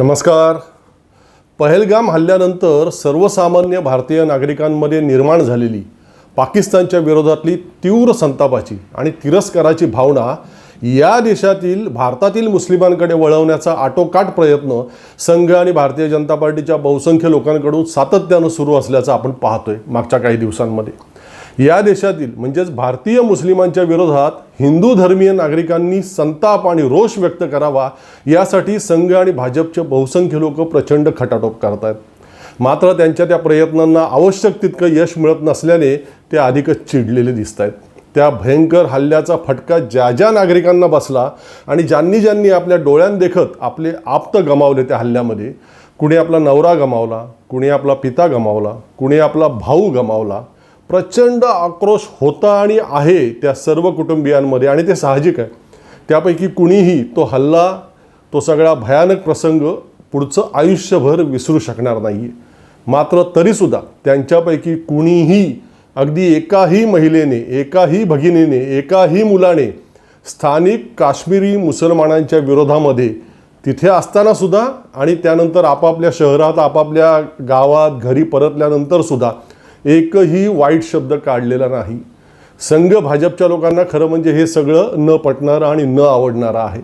नमस्कार. पहलगाम हल्ल्यानंतर सर्वसामान्य भारतीय नागरिकांमध्ये निर्माण झालेली पाकिस्तानच्या विरोधातली तीव्र संतापाची आणि तिरस्काराची भावना या देशातील भारतातील मुस्लिमांकडे वळवण्याचा आटोकाट प्रयत्न संघ आणि भारतीय जनता पार्टीच्या बहुसंख्य लोकांकडून सातत्यानं सुरू असल्याचं आपण पाहतोय मागच्या काही दिवसांमध्ये. या देशातील म्हणजेच भारतीय मुस्लिमांच्या विरोधात हिंदू धर्मीय नागरिकांनी संताप आणि रोष व्यक्त करावा यासाठी संघ आणि भाजपचे बहुसंख्य लोक प्रचंड खटाटोप करत आहेत मात्र त्यांच्या त्या प्रयत्नांना आवश्यक तितकं यश मिळत नसल्याने ते अधिकच चिडलेले दिसत आहेत त्या भयंकर हल्ल्याचा फटका ज्या ज्या नागरिकांना बसला आणि ज्यांनी ज्यांनी आपल्या डोळ्यांदेखत आपले आप्त गमावले त्या हल्ल्यामध्ये कुणी आपला नवरा गमावला कुणी आपला पिता गमावला कुणी आपला भाऊ गमावला प्रचंड आक्रोश होता आणि आहे त्या सर्व कुटुंबियांमध्ये आणि ते साहजिक आहे. त्यापैकी कुणीही तो हल्ला तो सगळा भयानक प्रसंग पुढचं आयुष्यभर विसरू शकणार नाही आहे मात्र तरीसुद्धा त्यांच्यापैकी कुणीही अगदी एकाही महिलेने एकाही भगिनीने एकाही मुलाने स्थानिक काश्मीरी मुसलमानांच्या विरोधामध्ये तिथे असताना सुद्धा आणि त्यानंतर आपापल्या शहरात आपापल्या गावात घरी परतल्यानंतर सुद्धा एकही वाईट शब्द काढलेला नाही. संघ भाजपच्या लोकांना खरं म्हणजे हे सगळं न पटणारं आणि न आवडणारं आहे.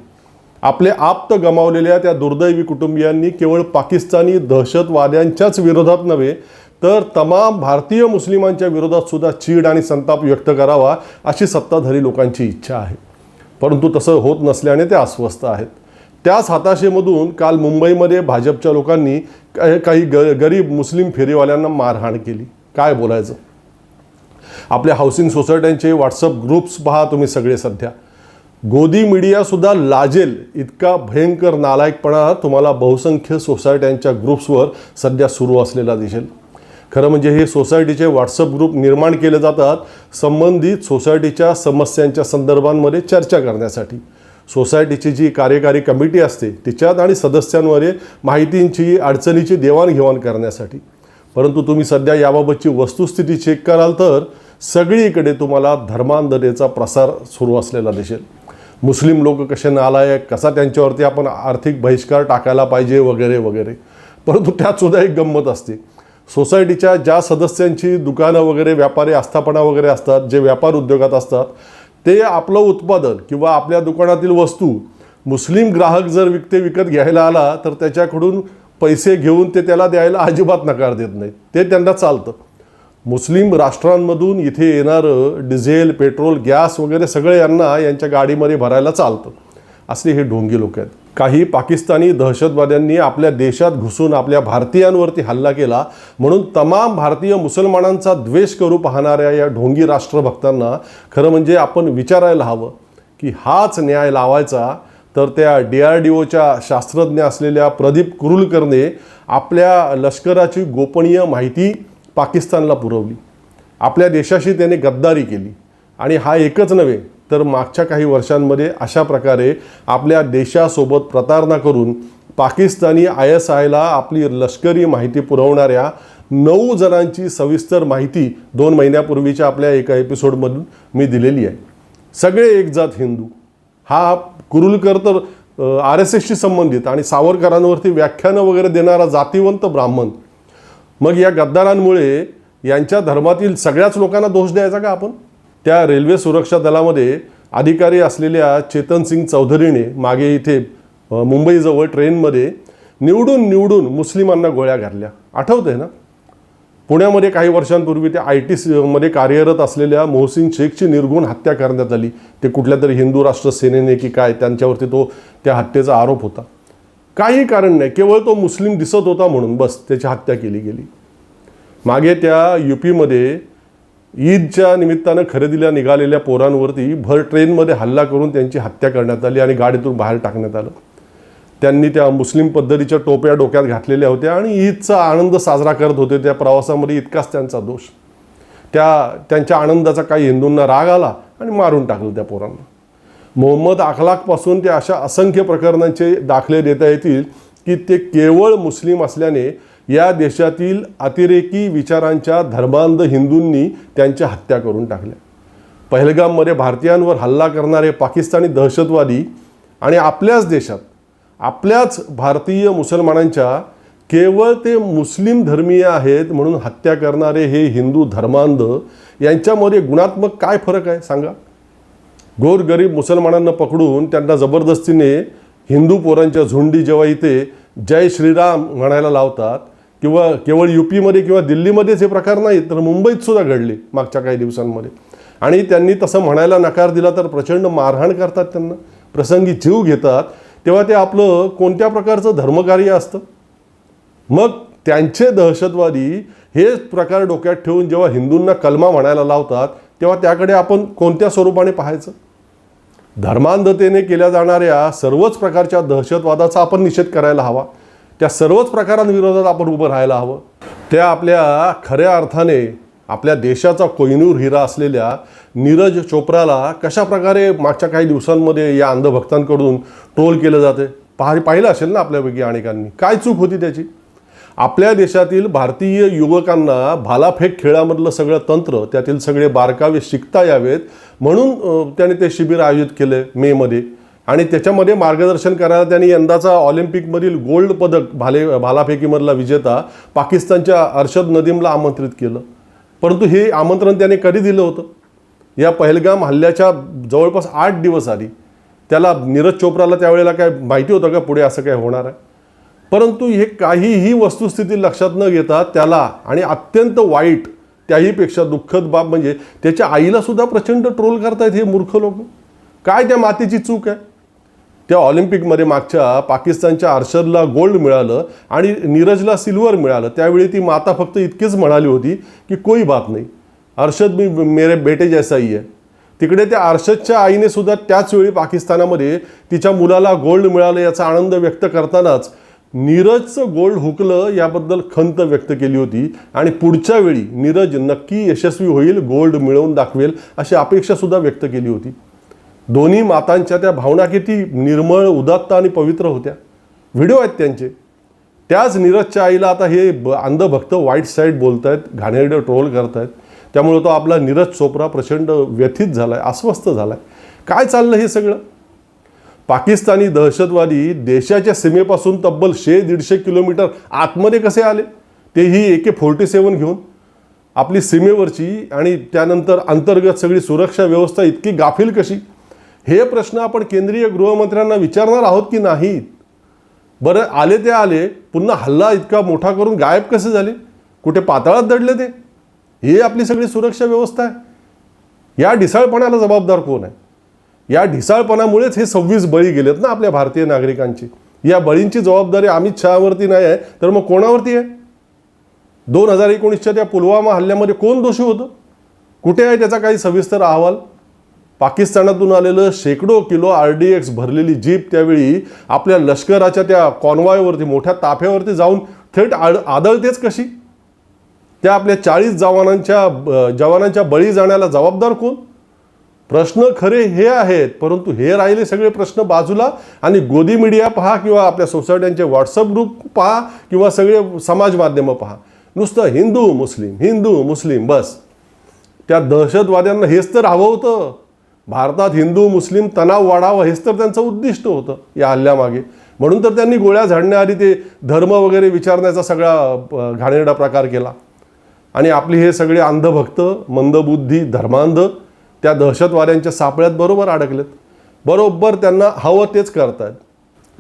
आपले आप्त गमावलेल्या त्या दुर्दैवी कुटुंबियांनी केवळ पाकिस्तानी दहशतवाद्यांच्याच विरोधात नव्हे तर तमाम भारतीय मुस्लिमांच्या विरोधात सुद्धा चीड आणि संताप व्यक्त करावा अशी सत्ताधारी लोकांची इच्छा आहे. परंतु तसं होत नसल्याने ते अस्वस्थ आहेत. त्याच हताशेमधून काल मुंबईमध्ये भाजपच्या लोकांनी काही ग गरीब मुस्लिम फेरीवाल्यांना मारहाण केली. काय बोलायचं? आपल्या हाऊसिंग सोसायट्यांचे व्हॉट्सअप ग्रुप्स पहा तुम्ही सगळे सध्या. गोदी मीडियासुद्धा लाजेल. इतका भयंकर नालायकपणा तुम्हाला बहुसंख्य सोसायट्यांच्या ग्रुप्सवर सध्या सुरू असलेला दिसेल. खरं म्हणजे हे सोसायटीचे व्हॉट्सअप ग्रुप निर्माण केले जातात संबंधित सोसायटीच्या समस्यांच्या संदर्भांमध्ये चर्चा करण्यासाठी. सोसायटीची जी कार्यकारी कमिटी असते तिच्यात आणि सदस्यांवर माहितींची अडचणीची देवाणघेवाण करण्यासाठी. परंतु तुम्ही सध्या याबाबतची वस्तुस्थिती चेक कराल तर सगळीकडे तुम्हाला धर्मांधतेचा प्रसार सुरू असलेला दिसेल. मुस्लिम लोक कसे नालायक कसा त्यांच्यावरती आपण आर्थिक बहिष्कार टाकायला पाहिजे वगैरे वगैरे. परंतु त्यात सुद्धा एक गंमत असते. सोसायटीच्या ज्या सदस्यांची दुकानं वगैरे व्यापारी आस्थापना वगैरे असतात जे व्यापार उद्योगात असतात ते आपलं उत्पादन किंवा आपल्या दुकानातील वस्तू मुस्लिम ग्राहक जर विकते विकत घ्यायला आला तर त्याच्याकडून पैसे घेऊन ते त्याला द्यायला अजिबात नकार देत नाहीत. ते त्यांना चालतं. मुस्लिम राष्ट्रांमधून इथे येणारं डिझेल पेट्रोल गॅस वगैरे सगळे यांना यांच्या गाडीमध्ये भरायला चालतं. असले हे ढोंगी लोक आहेत. काही पाकिस्तानी दहशतवाद्यांनी आपल्या देशात घुसून आपल्या भारतीयांवरती हल्ला केला म्हणून तमाम भारतीय मुसलमानांचा द्वेष करू पाहणाऱ्या या ढोंगी राष्ट्रभक्तांना खरं म्हणजे आपण विचारायला हवं की हाच न्याय लावायचा तर त्या डी आर डी ओच्या शास्त्रज्ञ असलेल्या प्रदीप कुरुलकरने आपल्या लष्कराची गोपनीय माहिती पाकिस्तानला पुरवली. आपल्या देशाशी त्याने गद्दारी केली. आणि हा एकच नव्हे तर मागच्या काही वर्षांमध्ये अशा प्रकारे आपल्या देशासोबत प्रतारणा करून पाकिस्तानी आय एस आयला आपली लष्करी माहिती पुरवणाऱ्या नऊ जणांची सविस्तर माहिती दोन महिन्यापूर्वीच्या आपल्या एका एपिसोडमधून मी दिलेली आहे. सगळे एक जात हिंदू. हा कुरुलकर तर आर एस एसशी संबंधित आणि सावरकरांवरती व्याख्यानं वगैरे देणारा जातिवंत ब्राह्मण. मग या गद्दारांमुळे यांच्या धर्मातील सगळ्याच लोकांना दोष द्यायचा का आपण? त्या रेल्वे सुरक्षा दलामध्ये अधिकारी असलेल्या चेतन सिंग चौधरीने मागे इथे मुंबईजवळ ट्रेनमध्ये निवडून निवडून मुस्लिमांना गोळ्या घातल्या. आठवतंय ना? पुण्यामध्ये काही वर्षांपूर्वी त्या आय टी मध्ये कार्यरत असलेल्या मोहसिन शेखची निर्गुण हत्या करण्यात आली. ते कुठल्या तरी हिंदू राष्ट्र सेनेने की काय त्यांच्यावरती तो त्या हत्येचा आरोप होता. काही कारण नाही केवळ तो मुस्लिम दिसत होता म्हणून बस त्याची हत्या केली गेली. मागे त्या यू पीमध्ये ईदच्या निमित्तानं खरेदीला निघालेल्या पोरांवरती भर ट्रेनमध्ये हल्ला करून त्यांची हत्या करण्यात आली आणि गाडीतून बाहेर टाकण्यात आलं. त्यांनी त्या मुस्लिम पद्धतीच्या टोप्या डोक्यात घातलेल्या होत्या आणि ईदचा आनंद साजरा करत होते. त्या प्रवासामध्ये इतकाच त्यांचा दोष. त्या त्यांच्या आनंदाचा काही हिंदूंना राग आला आणि मारून टाकलं त्या पोरांना. मोहम्मद अखलाकपासून ते अशा असंख्य प्रकरणांचे दाखले देता येतील की ते केवळ मुस्लिम असल्याने या देशातील अतिरेकी विचारांच्या धर्मांध हिंदूंनी त्यांच्या हत्या करून टाकल्या. पहलगाममध्ये भारतीयांवर हल्ला करणारे पाकिस्तानी दहशतवादी आणि आपल्याच देशात आपल्याच भारतीय मुसलमानांच्या केवळ ते मुस्लिम धर्मीय आहेत म्हणून हत्या करणारे हे हिंदू धर्मांध यांच्यामध्ये गुणात्मक काय फरक आहे सांगा? गोरगरीब मुसलमानांना पकडून त्यांना जबरदस्तीने हिंदू पोरांच्या झुंडी जेव्हा इथे जय श्रीराम म्हणायला लावतात किंवा केवळ यू पीमध्ये किंवा दिल्लीमध्येच हे प्रकार नाहीत तर मुंबईत सुद्धा घडले मागच्या काही दिवसांमध्ये. आणि त्यांनी तसं म्हणायला नकार दिला तर प्रचंड मारहाण करतात त्यांना प्रसंगी जीव घेतात. तेव्हा ते आपलं कोणत्या प्रकारचं धर्मकार्य असतं? मग त्यांचे दहशतवादी हे प्रकार डोक्यात ठेवून जेव्हा हिंदूंना कलमा म्हणायला लावतात तेव्हा त्याकडे आपण कोणत्या स्वरूपाने पाहायचं? धर्मांधतेने केल्या जाणाऱ्या सर्वच प्रकारच्या दहशतवादाचा आपण निषेध करायला हवा. त्या सर्वच प्रकारांविरोधात आपण उभं राहायला हवं. त्या आपल्या खऱ्या अर्थाने आपल्या देशाचा कोहिनूर हिरा असलेल्या नीरज चोप्राला कशा प्रकारे मागच्या काही दिवसांमध्ये या अंधभक्तांकडून ट्रोल केलं जाते? पाह पाहिलं असेल ना आपल्यापैकी अनेकांनी? काय चूक होती त्याची? आपल्या देशातील भारतीय युवकांना भालाफेक खेळामधलं सगळं तंत्र त्यातील सगळे बारकावे शिकता यावेत म्हणून त्याने ते शिबिर आयोजित केलं मेमध्ये आणि त्याच्यामध्ये मार्गदर्शन करायला त्यांनी यंदाचा ऑलिम्पिकमधील गोल्ड पदक भाले भालाफेकीमधला विजेता पाकिस्तानच्या अर्शद नदीमला आमंत्रित केलं. परंतु हे आमंत्रण त्याने कधी दिलं होतं? या पहलगाम हल्ल्याच्या जवळपास आठ दिवस आधी. त्याला नीरज चोप्राला त्यावेळेला काय माहिती होतं का पुढे असं काय होणार आहे? परंतु हे काहीही वस्तुस्थिती लक्षात न घेता त्याला आणि अत्यंत वाईट त्याहीपेक्षा दुःखद बाब म्हणजे त्याच्या आईलासुद्धा प्रचंड ट्रोल करतायत हे मूर्ख लोक. काय त्या मातीची चूक आहे? त्या ऑलिम्पिकमध्ये मागच्या पाकिस्तानच्या अर्शदला गोल्ड मिळालं आणि नीरजला सिल्वर मिळालं. त्यावेळी ती माता फक्त इतकीच म्हणाली होती की कोई बात नाही. अर्शद मी मेरे बेटे जैसाही आहे तिकडे त्या अर्षदच्या आईने सुद्धा त्याच वेळी पाकिस्तानामध्ये तिच्या मुलाला गोल्ड मिळालं याचा आनंद व्यक्त करतानाच नीरजचं गोल्ड हुकलं याबद्दल खंत व्यक्त केली होती आणि पुढच्या वेळी नीरज नक्की यशस्वी होईल गोल्ड मिळवून दाखवेल अशी अपेक्षासुद्धा व्यक्त केली होती. दोन्ही मातांच्या त्या भावना किती निर्मळ उदात्त आणि पवित्र होत्या. व्हिडिओ आहेत त्यांचे. त्याच नीरजच्या आईला आता हे ब अंधभक्त वाईट साईड बोलत आहेत घाणेरडं ट्रोल करत आहेत त्यामुळे तो आपला नीरज चोप्रा प्रचंड व्यथित झाला आहे अस्वस्थ झाला आहे काय चाललं हे सगळं? पाकिस्तानी दहशतवादी देशाच्या सीमेपासून तब्बल शे दीडशे किलोमीटर आतमध्ये कसे आले? तेही ए के फोर्टी सेवन घेऊन. आपली सीमेवरची आणि त्यानंतर अंतर्गत सगळी सुरक्षा व्यवस्था इतकी गाफील कशी? हे प्रश्न आपण केंद्रीय गृहमंत्र्यांना विचारणार आहोत की नाहीत? बरं आले ते आले पुन्हा हल्ला इतका मोठा करून गायब कसे झाले? कुठे पाताळात दडले ते? हे आपली सगळी सुरक्षा व्यवस्था आहे. या ढिसाळपणाला जबाबदार कोण आहे? या ढिसाळपणामुळेच हे सव्वीस बळी गेलेत ना आपल्या भारतीय नागरिकांची. या बळींची जबाबदारी अमित शहावरती नाही आहे तर मग कोणावरती आहे? दोन हजार एकोणीसच्या त्या पुलवामा हल्ल्यामध्ये कोण दोषी होतं? कुठे आहे त्याचा काही सविस्तर अहवाल? पाकिस्तानातून आलेलं शेकडो किलो आर डी एक्स भरलेली जीप त्यावेळी आपल्या लष्कराच्या त्या कॉन्वॉयवरती मोठ्या ताफ्यावरती जाऊन थेट आड आदळतेच कशी? त्या आपल्या चाळीस जवानांच्या जवानांच्या बळी जाण्याला जबाबदार कोण? प्रश्न खरे हे आहेत परंतु हे राहिले सगळे प्रश्न बाजूला आणि गोदी मीडिया पहा किंवा आपल्या सोसायट्यांचे व्हॉट्सअप ग्रुप पहा किंवा सगळे समाज माध्यमं पहा. नुसतं हिंदू मुस्लिम हिंदू मुस्लिम बस. त्या दहशतवाद्यांना हेच तर हवं होतं. भारतात हिंदू मुस्लिम तणाव वाढावा हेच तर त्यांचं उद्दिष्ट होतं या हल्ल्यामागे. म्हणून तर त्यांनी गोळ्या झाडण्याआधी ते धर्म वगैरे विचारण्याचा सगळा घाणेरडा प्रकार केला. आणि आपली हे सगळे अंधभक्त मंदबुद्धी धर्मांध त्या दहशतवाद्यांच्या सापळ्यात बरोबर अडकलेत. बरोबर त्यांना हवं तेच करतायत.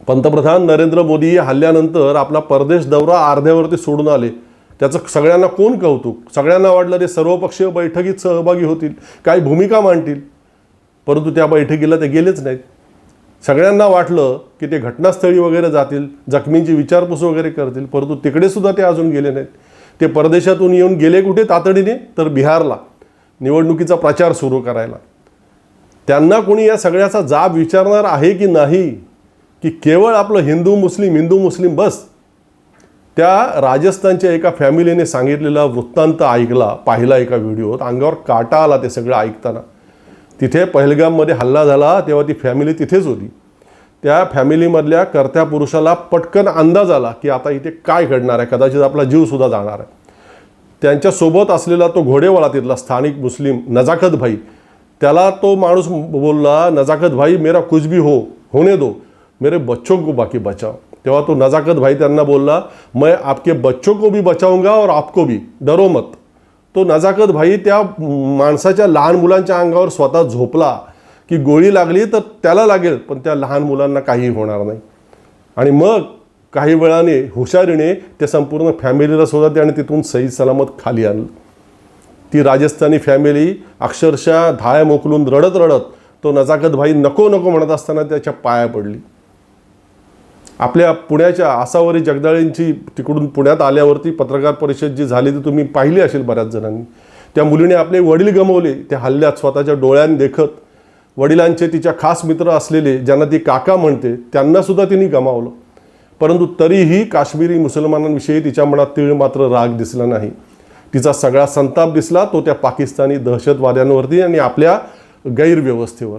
पंतप्रधान नरेंद्र मोदी या हल्ल्यानंतर आपला परदेश दौरा अर्ध्यावरती सोडून आले. त्याचं सगळ्यांना कोण कौतुक? सगळ्यांना वाटलं ते सर्वपक्षीय बैठकीत सहभागी होतील. काही भूमिका मांडतील. परंतु त्या बैठकीला ते गेलेच नाहीत. सगळ्यांना वाटलं की ते घटनास्थळी वगैरे जातील जखमींची विचारपूस वगैरे करतील परंतु तिकडे सुद्धा ते अजून गेले नाहीत. ते परदेशातून येऊन गेले कुठे तातडीने? तर बिहारला. निवडणुकीचा प्रचार सुरू करायला. त्यांना कोणी या सगळ्याचा जाब विचारणार आहे की नाही? की केवळ आपलं हिंदू मुस्लिम हिंदू मुस्लिम बस. त्या राजस्थानच्या एका फॅमिलीने सांगितलेला वृत्तांत ऐकला पाहिला एका व्हिडिओत. अंगावर काटा आला ते सगळं ऐकताना. तिथे पहलगाममध्ये हल्ला झाला तेव्हा ती फॅमिली तिथेच होती. त्या फॅमिलीमधल्या कर्त्या पुरुषाला पटकन अंदाज आला की आता इथे काय घडणार आहे कदाचित आपला जीवसुद्धा जाणार आहे. त्यांच्यासोबत असलेला तो घोडेवाळा तिथला स्थानिक मुस्लिम नजाकत भाई त्याला तो माणूस बोलला नजाकत भाई मेरा कुछ भी हो होने दो मेरे बच्चों को बाकी बचाओ. तेव्हा तो नजाकत भाई त्यांना बोलला मैं आपके बच्चों को भी बचाऊंगा और आपको भी डरो मत. तो नजाकत भाई त्या माणसाच्या लहान मुलांच्या अंगावर स्वतः झोपला की गोळी लागली तर त्याला लागेल पण त्या लहान मुलांना काही होणार नाही. आणि मग काही वेळाने हुशारीने ते संपूर्ण फॅमिलीला सुद्धा त्याने तिथून सही सलामत खाली आणलं. ती राजस्थानी फॅमिली अक्षरशः धाय मोकलून रडत रडत तो नजाकत भाई नको नको म्हणत असताना त्याच्या पाया पडली. आपल्या पुण्याच्या आसावरी जगदाळींची तिकडून पुण्यात आल्यावरती पत्रकार परिषद जी झाली ती तुम्ही पाहिली असेल बऱ्याच जणांनी. त्या मुलीने आपले वडील गमवले त्या हल्ल्यात स्वतःच्या डोळ्याने देखत वडिलांचे तिच्या खास मित्र असलेले ज्यांना ती काका म्हणते त्यांनासुद्धा तिने गमावलं. परंतु तरीही काश्मीरी मुसलमानांविषयी तिच्या मनात तीळ मात्र राग दिसला नाही. तिचा सगळा संताप दिसला तो त्या पाकिस्तानी दहशतवाद्यांवरती आणि आपल्या गैरव्यवस्थेवर.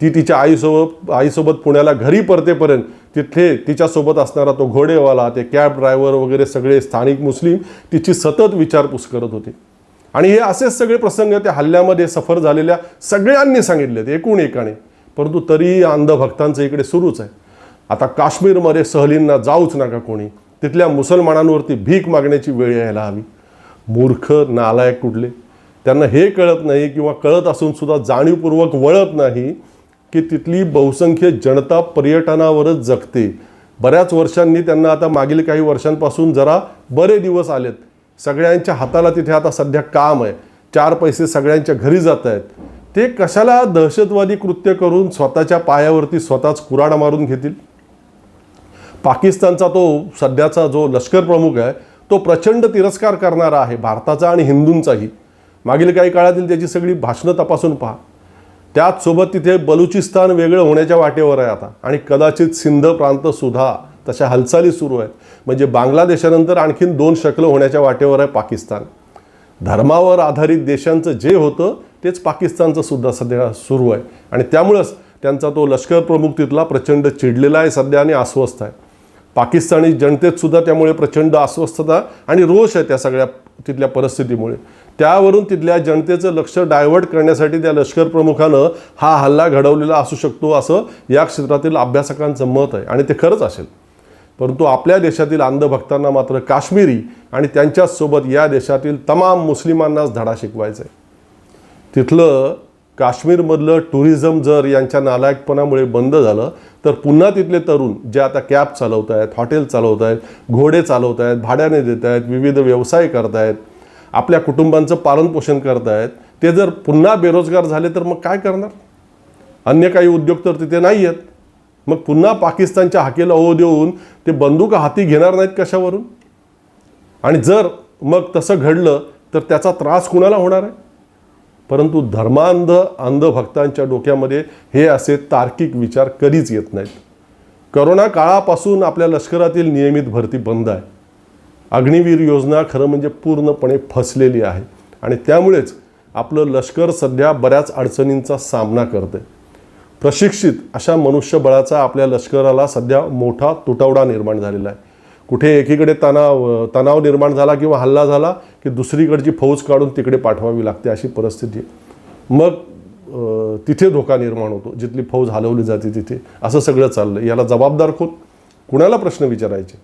ती तिच्या आईसोबत आईसोबत पुण्याला घरी परतेपर्यंत तिथे तिच्यासोबत असणारा तो घोडेवाला ते कॅब ड्रायव्हर वगैरे सगळे स्थानिक मुस्लिम तिची सतत विचारपूस करत होते. आणि हे असेच सगळे प्रसंग त्या हल्ल्यामध्ये सफर झालेल्या सगळ्यांनी सांगितलेत एकूण एकाने. परंतु तरी अंधभक्तांचं इकडे सुरूच आहे. आता काश्मीरमध्ये सहलींना जाऊच नका कोणी. तिथल्या मुसलमानांवरती भीक मागण्याची वेळ यायला हवी. मूर्ख नालायक कुठले? त्यांना हे कळत नाही किंवा कळत असून सुद्धा जाणीवपूर्वक वळत नाही की तिथली बहुसंख्य जनता पर्यटनावरच जगते. बऱ्याच वर्षांनी त्यांना आता मागील काही वर्षांपासून जरा बरे दिवस आलेत. सगळ्यांच्या हाताला तिथे आता सध्या काम आहे. चार पैसे सगळ्यांच्या घरी जात आहेत. ते कशाला दहशतवादी कृत्य करून स्वतःच्या पायावरती स्वतःच कुराडा मारून घेतील? पाकिस्तानचा तो सध्याचा जो लष्कर प्रमुख आहे तो प्रचंड तिरस्कार करणारा आहे भारताचा आणि हिंदूंचाही. मागील काही काळातील त्याची सगळी भाषणं तपासून पहा. त्याचसोबत तिथे बलुचिस्तान वेगळं होण्याच्या वाटेवर आहे आता. आणि कदाचित सिंध प्रांत सुद्धा तशा हालचाली सुरू आहेत. म्हणजे बांगलादेशानंतर आणखीन दोन शकलं होण्याच्या वाटेवर आहे पाकिस्तान. धर्मावर आधारित देशांचं जे होतं तेच पाकिस्तानचं सुद्धा सध्या सुरू आहे. आणि त्यामुळंच त्यांचा तो लष्कर प्रमुख तिथला प्रचंड चिडलेला आहे सध्या आणि अस्वस्थ आहे. पाकिस्तानी जनतेत सुद्धा त्यामुळे प्रचंड अस्वस्थता आणि रोष आहे त्या सगळ्या तिथल्या परिस्थितीमुळे. त्यावरून तिथल्या जनतेचं लक्ष डायव्हर्ट करण्यासाठी त्या लष्कर प्रमुखानं हा हल्ला घडवलेला असू शकतो असं या क्षेत्रातील अभ्यासकांचं मत आहे. आणि ते खरंच असेल. परंतु आपल्या देशातील अंधभक्तांना मात्र काश्मीरी आणि त्यांच्याचसोबत या देशातील तमाम मुस्लिमांनाच धडा शिकवायचा आहे. तिथलं काश्मीरमधलं टुरिझम जर यांच्या नालायकपणामुळे बंद झालं तर पुन्हा तिथले तरुण जे आता कॅब चालवत आहेत हॉटेल चालवत आहेत घोडे चालवत आहेत भाड्याने देत आहेत विविध व्यवसाय करत आहेत आपल्या कुटुंबांचं पालनपोषण करत आहेत ते जर पुन्हा बेरोजगार झाले तर मग काय करणार? अन्य काही उद्योग तर तिथे नाही आहेत मग पुन्हा पाकिस्तानच्या हाकेला ओ देऊन ते बंदूक हाती घेणार नाहीत कशावरून? आणि जर मग तसं घडलं तर त्याचा त्रास कुणाला होणार आहे? परंतु धर्मांध अंधभक्तांच्या डोक्यामध्ये हे असे तार्किक विचार कधीच येत नाहीत. करोना काळापासून आपल्या लष्करातील नियमित भरती बंद आहे. अग्निवीर योजना खरं म्हणजे पूर्णपणे फसलेली आहे. आणि त्यामुळेच आपलं लष्कर सध्या बऱ्याच अडचणींचा सामना करते प्रशिक्षित अशा मनुष्यबळाचा आपल्या लष्कराला सध्या मोठा तुटवडा निर्माण झालेला आहे. कुठे एकीकडे तणाव तणाव निर्माण झाला किंवा हल्ला झाला की दुसरीकडची फौज काढून तिकडे पाठवावी लागते अशी परिस्थिती मग तिथे धोका निर्माण होतो. जिथली फौज हलवली जाते तिथे. असं सगळं चाललं याला जबाबदार कोण? कुणाला प्रश्न विचारायचे?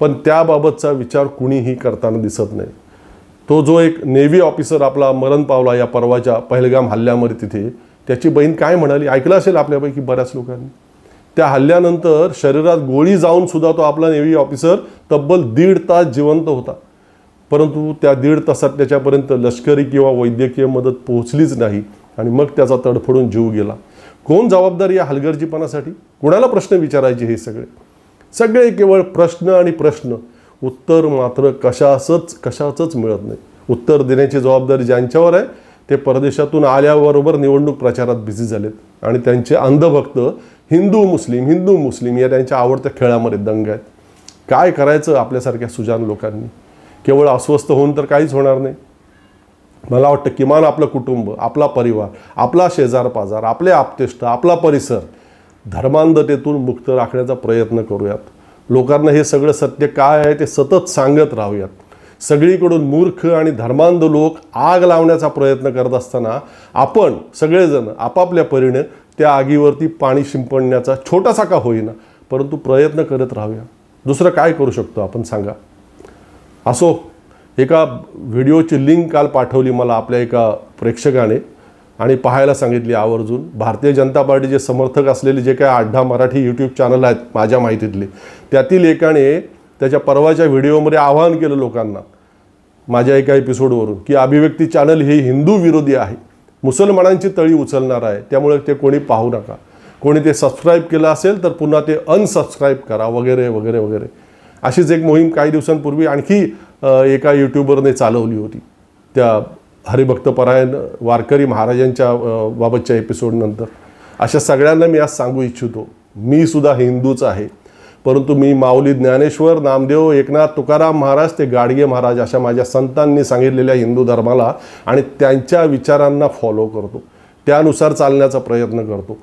पण त्याबाबतचा विचार कुणीही करताना दिसत नाही. तो जो एक नेव्ही ऑफिसर आपला मरण पावला या परवाच्या पहलगाम हल्ल्यामध्ये तिथे त्याची बहीण काय म्हणाली? ऐकलं असेल आपल्यापैकी बऱ्याच लोकांनी. त्या हल्ल्यानंतर शरीरात गोळी जाऊन सुद्धा तो आपला नेव्ही ऑफिसर तब्बल दीड तास जिवंत होता. परंतु त्या दीड तासात त्याच्यापर्यंत लष्करी किंवा वैद्यकीय मदत पोहोचलीच नाही आणि मग त्याचा तडफडून जीव गेला. कोण जबाबदार या हलगर्जीपणासाठी? कुणाला प्रश्न विचारायचे हे सगळे? सगळे केवळ प्रश्न आणि प्रश्न. उत्तर मात्र कशाचंच कशाचंच मिळत नाही. उत्तर देण्याची जबाबदारी ज्यांच्यावर आहे ते परदेशातून आल्याबरोबर निवडणूक प्रचारात बिझी झालेत. आणि त्यांचे अंधभक्त हिंदू मुस्लिम हिंदू मुस्लिम या त्यांच्या आवडत्या खेळामध्ये दंग आहेत. काय करायचं आपल्यासारख्या सुजान लोकांनी? केवळ अस्वस्थ होऊन तर काहीच होणार नाही. मला वाटतं किमान आपलं कुटुंब आपला परिवार आपला शेजार पाजार आपले आपतेष्ट आपला परिसर धर्मांधतेतून मुक्त राखण्याचा प्रयत्न करूयात. लोकांना हे सगळं सत्य काय आहे ते सतत सांगत राहूयात. सगळीकडून मूर्ख आणि धर्मांध लोक आग लावण्याचा प्रयत्न करत असताना आपण सगळेजण आपापल्या परीने त्या आगीवरती पाणी शिंपडण्याचा छोटासा का होईना परंतु प्रयत्न करत राहूया. दुसरं काय करू शकतो आपण सांगा. असो एका व्हिडिओची लिंक काल पाठवली मला आपल्या एका प्रेक्षकाने. आणि पाहायला सांगितली आवर्जून. भारतीय जनता पार्टीचे समर्थक असलेले जे काय आड्डा मराठी यूट्यूब चॅनल आहेत माझ्या माहितीतले त्यातील एकाने त्याच्या परवाच्या व्हिडिओमध्ये आवाहन केलं लोकांना माझ्या एका एपिसोडवरून की अभिव्यक्ती चॅनल हे हिंदू विरोधी आहे. मुसलमानांची तळी उचलणार आहे. त्यामुळे ते कोणी पाहू नका. कोणी ते सबस्क्राईब केलं असेल तर पुन्हा ते अनसबस्क्राईब करा वगैरे वगैरे वगैरे. अशीच एक मोहीम काही दिवसांपूर्वी आणखी एका यूट्यूबरने चालवली होती. त्या हरिभक्तपरायण वारकरी महाराजांच्या बाबतच्या एपिसोडनंतर अशा सगळ्यांना मी आज सांगू इच्छितो. मी सुद्धा हिंदूच आहे. परंतु मी माऊली ज्ञानेश्वर नामदेव एकनाथ तुकाराम महाराज ते गाडगे महाराज अशा माझ्या संतांनी सांगितलेल्या हिंदू धर्माला आणि त्यांच्या विचारांना फॉलो करतो. त्यानुसार चालण्याचा प्रयत्न करतो.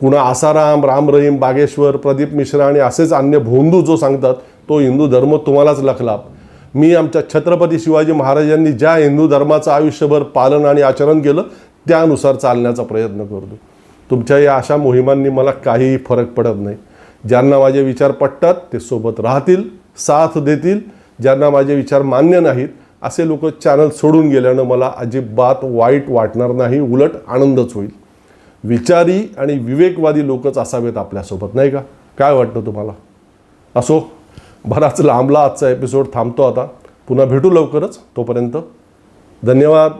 कुणा आसाराम राम रहीम बागेश्वर प्रदीप मिश्रा आणि असेच अन्य भोंदू जो सांगतात तो हिंदू धर्म तुम्हालाच लखला मी आमच्या छत्रपती शिवाजी महाराजांनी ज्या हिंदू धर्माचं आयुष्यभर पालन आणि आचरण केलं त्यानुसार चालण्याचा प्रयत्न करतो. तुमच्या या अशा मोहिमांनी मला काहीही फरक पडत नाही. ज्यांना माझे विचार पटतात ते सोबत राहतील साथ देतील. ज्यांना माझे विचार मान्य नाहीत असे लोक चॅनल सोडून गेल्यानं मला अजिबात वाईट वाटणार नाही उलट आनंदच होईल. विचारी आणि विवेकवादी लोकच असावेत आपल्यासोबत नाही का? काय वाटतं तुम्हाला? असो. बराच लांबला आजचा एपिसोड थांबतो आता. पुन्हा भेटू लवकरच. तोपर्यंत धन्यवाद.